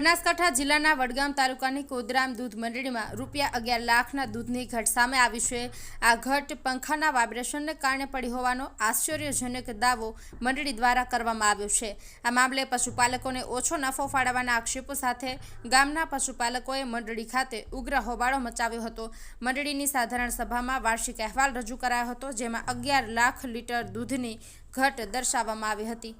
બનાસકાંઠા જિલ્લાના વડગામ તાલુકાની કોદરામ દૂધ મંડળીમાં રૂપિયા અગિયાર લાખના દૂધની ઘટ સામે આવી છે. આ ઘટ પંખાના વાઇબ્રેશનને કારણે પડી હોવાનો આશ્ચર્યજનક દાવો મંડળી દ્વારા કરવામાં આવ્યો છે. આ મામલે પશુપાલકોને ઓછો નફો ફાળવવાના આક્ષેપો સાથે ગામના પશુપાલકોએ મંડળી ખાતે ઉગ્ર હોબાળો મચાવ્યો હતો. મંડળીની સાધારણ સભામાં વાર્ષિક અહેવાલ રજૂ કરાયો હતો, જેમાં અગિયાર લાખ લીટર દૂધની ઘટ દર્શાવવામાં આવી હતી.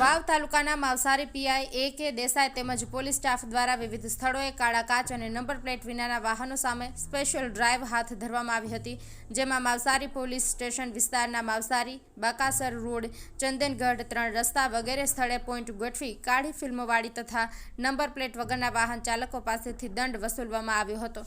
વાવ તાલુકાના માવસારી પીઆઈ એ કે દેસાઈ તેમજ પોલીસ સ્ટાફ દ્વારા વિવિધ સ્થળોએ કાળા કાચ અને નંબર પ્લેટ વિનાના વાહનો સામે સ્પેશિયલ ડ્રાઈવ હાથ ધરવામાં આવી હતી, જેમાં માવસારી પોલીસ સ્ટેશન વિસ્તારના માવસારી, બાકાસર રોડ, ચંદનગઢ ત્રણ રસ્તા વગેરે સ્થળે પોઈન્ટ ગોઠવી કાળી ફિલ્મોવાળી તથા નંબર પ્લેટ વગરના વાહન ચાલકો પાસેથી દંડ વસૂલવામાં આવ્યો હતો.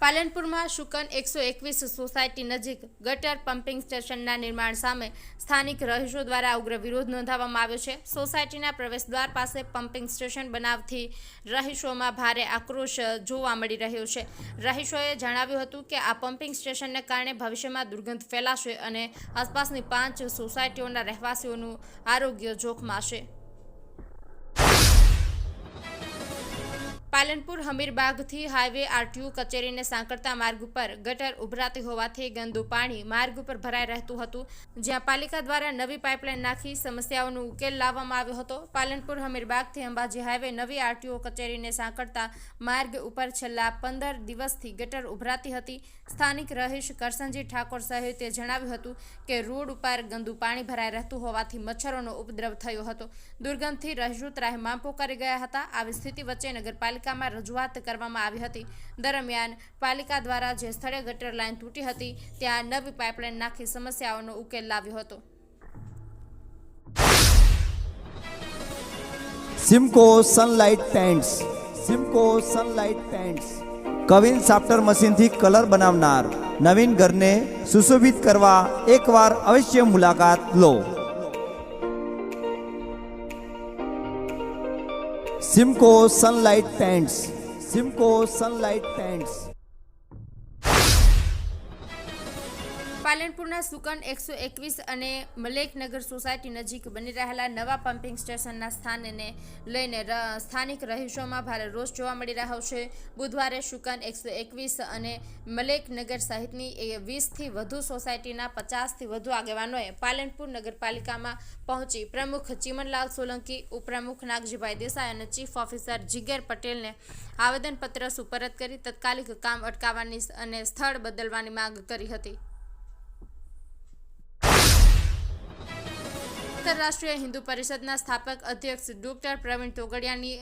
પાલનપુરમાં શુકન એકસો એકવીસ સોસાયટી નજીક ગટર પમ્પિંગ સ્ટેશનના નિર્માણ સામે સ્થાનિક રહીશો દ્વારા ઉગ્ર વિરોધ નોંધાવવામાં આવ્યો છે. સોસાયટીના પ્રવેશદ્વાર પાસે પમ્પિંગ સ્ટેશન બનાવથી રહીશોમાં ભારે આક્રોશ જોવા મળી રહ્યો છે. રહીશોએ જણાવ્યું હતું કે આ પમ્પિંગ સ્ટેશનને કારણે ભવિષ્યમાં દુર્ગંધ ફેલાશે અને આસપાસની પાંચ સોસાયટીઓના રહેવાસીઓનું આરોગ્ય જોખમાશે. પાલનપુર હમીરબાગથી હાઈવે આરટીયુ કચેરીને સાંકળતા માર્ગ ઉપર ગટર ઉભરાતી હોવાથી ગંદુ પાણી માર્ગ ઉપર ભરાઈ રહેતું હતું. જ્યાં પાલિકા દ્વારા નવી પાઇપલાઇન નાખી સમસ્યાઓનો ઉકેલ લાવવામાં આવ્યો હતો. પાલનપુર હમીરબાગથી અંબાજી હાઈવે નવી આરટીઓ કચેરીને સાંકળતા માર્ગ ઉપર છેલ્લા પંદર દિવસથી ગટર ઉભરાતી હતી. સ્થાનિક રહીશ કરસનજી ઠાકોર સહિતે જણાવ્યું હતું કે, રોડ ઉપર ગંદુ પાણી ભરાઈ રહેતું હોવાથી મચ્છરોનો ઉપદ્રવ થયો હતો. દુર્ગંધથી રહીશો ત્રાહિમામ કરી ગયા હતા. આવી સ્થિતિ વચ્ચે નગરપાલિકામાં રજૂઆત કરવામાં આવી હતી. દરમિયાન પાલિકા દ્વારા જે સ્થળે ગટર લાઇન તૂટી હતી, ત્યાં નવી પાઇપલાઇન નાખી સમસ્યાઓનો ઉકેલ લાવ્યો હતો. Simco Sunlight paints Simco Sunlight paints queen સાફ્ટર મશીનથી કલર બનાવનાર નવીન ઘરને સુશોભિત કરવા એકવાર અવશ્ય મુલાકાત લો. Simco Sunlight paints Simco Sunlight paints પાલનપુરના સુકન એકસો એકવીસ અને મલેકનગર સોસાયટી નજીક બની રહેલા નવા પમ્પિંગ સ્ટેશનના સ્થાનને લઈને સ્થાનિક રહીશોમાં ભારે રોષ જોવા મળી રહ્યો છે. બુધવારે શુકન એકસો એકવીસ અને મલેકનગર સહિતની એ વીસથી વધુ સોસાયટીના પચાસથી વધુ આગેવાનોએ પાલનપુર નગરપાલિકામાં પહોંચી પ્રમુખ ચિમનલાલ સોલંકી, ઉપપ્રમુખ નાગજીભાઈ દેસાઈ અને ચીફ ઓફિસર જીગર પટેલને આવેદનપત્ર સુપરત કરી તાત્કાલિક કામ અટકાવવાની અને સ્થળ બદલવાની માંગ કરી હતી. આંતરરાષ્ટ્રીય હિન્દુ પરિષદના સ્થાપક અધ્યક્ષ ડોક્ટર પ્રવીણ તોગડિયાની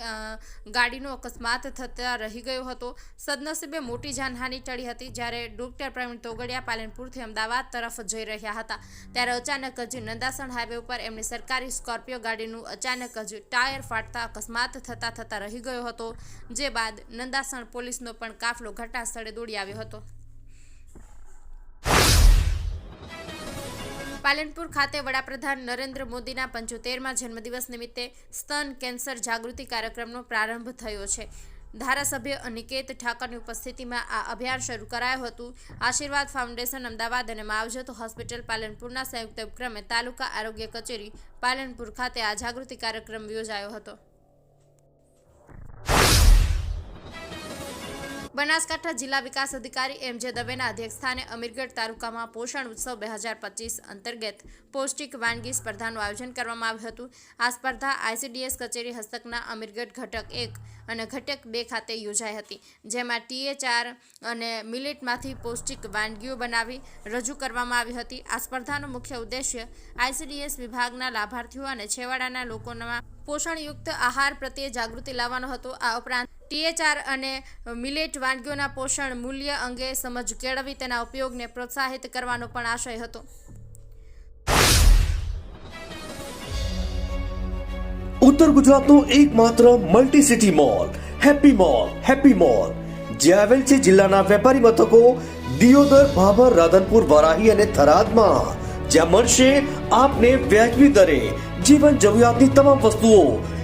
ગાડીનો અકસ્માત થતા રહી ગયો હતો. સદનસીબે મોટી જાનહાનિ ટળી હતી જ્યારે ડોક્ટર પ્રવીણ તોગડિયા પાલનપુરથી અમદાવાદ તરફ જઈ રહ્યા હતા. ત્યારે અચાનક જ નંદાસણ હાઈવે ઉપર એમની સરકારી સ્કોર્પિયો ગાડીનું અચાનક જ ટાયર ફાટતા અકસ્માત થતા થતા રહી ગયો હતો, જે બાદ નંદાસણ પોલીસનો પણ કાફલો ઘટના સ્થળે દોડી આવ્યો હતો. પાલનપુર ખાતે વડાપ્રધાન નરેન્દ્ર મોદીના પંચોતેરમાં જન્મદિવસ નિમિત્તે સ્તન કેન્સર જાગૃતિ કાર્યક્રમનો પ્રારંભ થયો છે. ધારાસભ્ય અનિકેત ઠાકરની ઉપસ્થિતિમાં આ અભિયાન શરૂ કરાયું હતું. આશીર્વાદ ફાઉન્ડેશન અમદાવાદ અને માવજત હોસ્પિટલ પાલનપુરના સંયુક્ત ઉપક્રમે તાલુકા આરોગ્ય કચેરી પાલનપુર ખાતે આ જાગૃતિ કાર્યક્રમ યોજાયો હતો. બનાસકાંઠા જિલ્લા વિકાસ અધિકારી એમ જે દવેના અધ્યક્ષસ્થાને અમીરગઢ તાલુકામાં પોષણ ઉત્સવ બે હજાર પચીસ અંતર્ગત પૌષ્ટિક વાનગી સ્પર્ધાનું આયોજન કરવામાં આવ્યું હતું. આ સ્પર્ધા આઈસીડીએસ કચેરી હસ્તકના અમીરગઢ ઘટક એક અને ઘટક બે ખાતે યોજાઈ હતી, જેમાં ટીએચઆર અને મિલેટમાંથી પૌષ્ટિક વાનગીઓ બનાવી રજૂ કરવામાં આવી હતી. આ સ્પર્ધાનો મુખ્ય ઉદ્દેશ્ય આઈસીડીએસ વિભાગના લાભાર્થીઓ અને છેવાડાના લોકોમાં પોષણયુક્ત આહાર પ્રત્યે જાગૃતિ લાવવાનો હતો. આ ઉપરાંત ટીએચઆર અને મિલેટ વાનગીઓના પોષણ મૂલ્ય અંગે સમજ કેળવી તેના ઉપયોગને પ્રોત્સાહિત કરવાનો પણ આશય હતો. ઉત્તર ગુજરાતનો એકમાત્ર multi city mall happy mall happy mall, જે આવેલ છે જિલ્લાના વેપારી મથકો દિયોદર, ભાભર, રાધનપુર, વારાહી અને થરાદમાં. જ્યાં મળશે આપને વ્યાજબી દરે જીવન જરૂરિયાતની તમામ વસ્તુઓ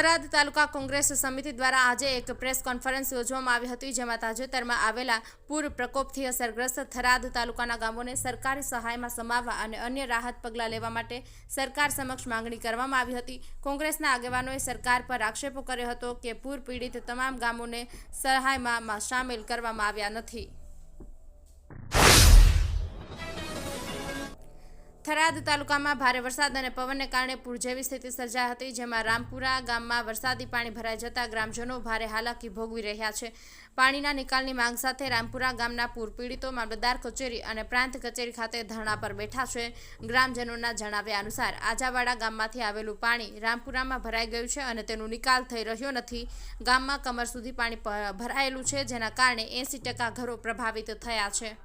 થરાદ તાલુકા કોંગ્રેસ સમિતિ દ્વારા આજે એક પ્રેસ કોન્ફરન્સ યોજવામાં આવી હતી, જેમાં તાજેતરમાં આવેલા પૂર પ્રકોપથી અસરગ્રસ્ત થરાદ તાલુકાના ગામોને સરકારી સહાયમાં સમાવવા અને અન્ય રાહત પગલાં લેવા માટે સરકાર સમક્ષ માંગણી કરવામાં આવી હતી. કોંગ્રેસના આગેવાનોએ સરકાર પર આક્ષેપો કર્યો હતો કે પૂર પીડિત તમામ ગામોને સહાયમાં સામેલ કરવામાં આવ્યા નથી. થરાદ તાલુકામાં ભારે વરસાદ અને પવનને કારણે પૂર જેવી સ્થિતિ સર્જાઈ હતી, જેમાં રામપુરા ગામમાં વરસાદી પાણી ભરાઈ જતા ગ્રામજનો ભારે હાલાકી ભોગવી રહ્યા છે. પાણીના નિકાલની માંગ સાથે રામપુરા ગામના પૂર પીડિતો મામલતદાર કચેરી અને પ્રાંત કચેરી ખાતે ધરણા પર બેઠા છે. ગ્રામજનોના જણાવ્યા અનુસાર, આજાવાડા ગામમાંથી આવેલું પાણી રામપુરામાં ભરાઈ ગયું છે અને તેનો નિકાલ થઈ રહ્યો નથી. ગામમાં કમર સુધી પાણી ભરાયેલું છે, જેના કારણે એંસી ટકા ઘરો પ્રભાવિત થયા છે.